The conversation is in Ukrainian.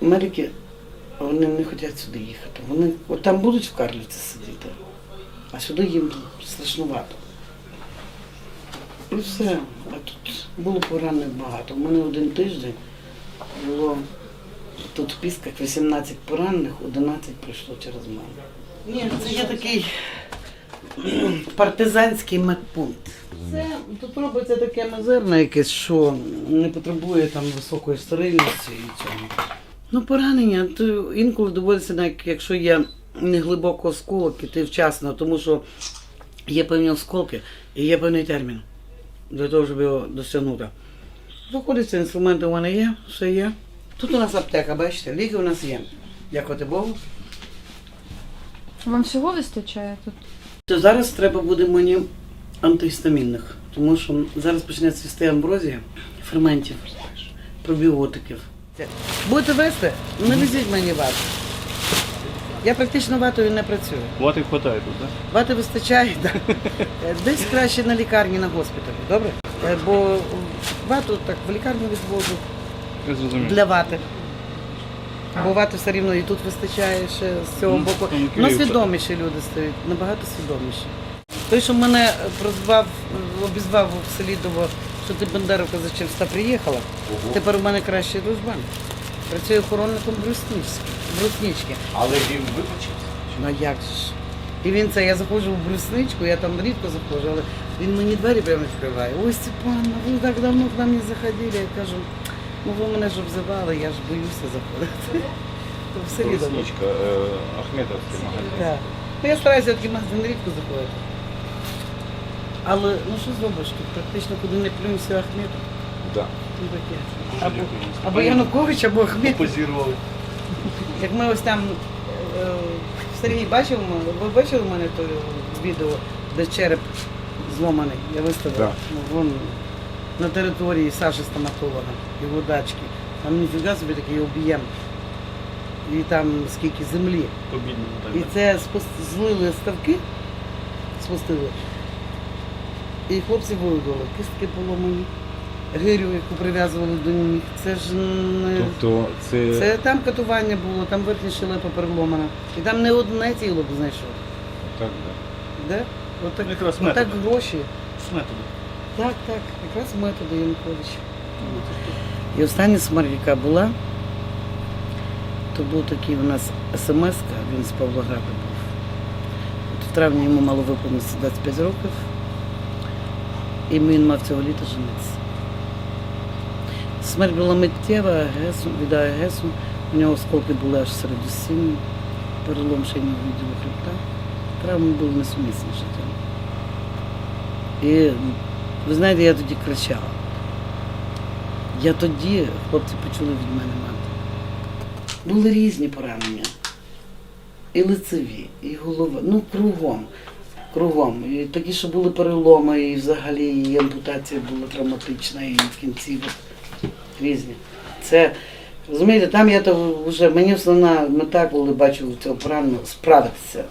Медики, вони не хочуть сюди їхати. Вони от там будуть в Карлівці сидіти, а сюди їм страшнувато. І все. А тут було поранених багато. У мене один тиждень було тут в Пісках 18 поранених, 11 прийшло через мене. Ні, ну, це є такий партизанський медпункт. Це тут робиться таке мизерне якесь, що не потребує там високої стерильності і цього. Ну, поранення, то інколи доводиться, навіть якщо є неглибоко осколок, іти вчасно, тому що є певні осколки і є певний термін для того, щоб його досягнути. Заходиться, інструменти у мене є, все є. Тут у нас аптека, бачите, ліки у нас є. Дякувати Богу. Вам всього вистачає тут? То зараз треба буде мені антигістамінних, тому що зараз почне цвісти амброзія, ферментів, пробіотиків. Будете вести? Не везіть мені вату. Я практично ватою не працюю. Вати хватає тут, так? Вати вистачає, да. Е, десь краще на лікарні, на госпіталі, добре? Е, Бо вату так в лікарню відвожу для вати. Бо вати все рівно і тут вистачає ще з цього Ну, боку. Ну, свідоміші люди стають, набагато свідоміші. Той, що мене прозвав, обізвав у Селідово, що ти Бендеровка за чимста приїхала, тепер у мене кращий дружбан. Працює охоронником бруснічки. Але він вибачився. Ну як ж? І він це, я заходжу в брусничку, я там рідко заходжу, але він мені двері прямо відкриває. Ой, Степан, ви так давно к нам не заходили. Я кажу, ну ви мене ж обзивали, я ж боюся заходити. То все. Русничка, е, Ахметовський магазин. Так. Ну, я стараюся в такий магазин рідко заходити. Але ну що зробиш? Тут практично куди не плюнься Ахметов. Да. Ну таке. Або, або Янукович, або Ахметов. Позірували. Як ми ось там е, Сергій бачив, мене? ви бачили в мене то відео, де череп зломаний, я виставила. Да. Ну, вон на території Саші стоматолога, його дачки. Там ніфіга собі такий об'єм. І там скільки землі. Обідно І це злили ставки, спустили. І хлопці виявили, кистки поломані, гирю, яку прив'язували до ніг. Це ж не. Тобто це, Це там катування було, там верхня щелепа переломана. І там не одне тіло б знайшов. так, да. Де? Отак, Якраз отак методи. гроші. З методу. Так, так, якраз методи Януковича. І остання смерть, яка була, то був такий у нас смс він з Павлограда був. От в травні йому мало виповнитися 25 років, і він мав цього літа женитися. Смерть була миттєва, агресу, від агресу. У нього осколки були аж серед осінні, перелом шийного відділу хребта. Травми були несумісні життям. І ви знаєте, я тоді кричала. Я тоді, хлопці почули від мене мати. Були різні поранення. І лицеві, і голова. Ну, кругом. Кругом. І такі, що були переломи, і взагалі і ампутація була травматична, і в кінці от, різні. Це, розумієте, там я то вже, мені основна мета, коли бачу цього пораненого, справитися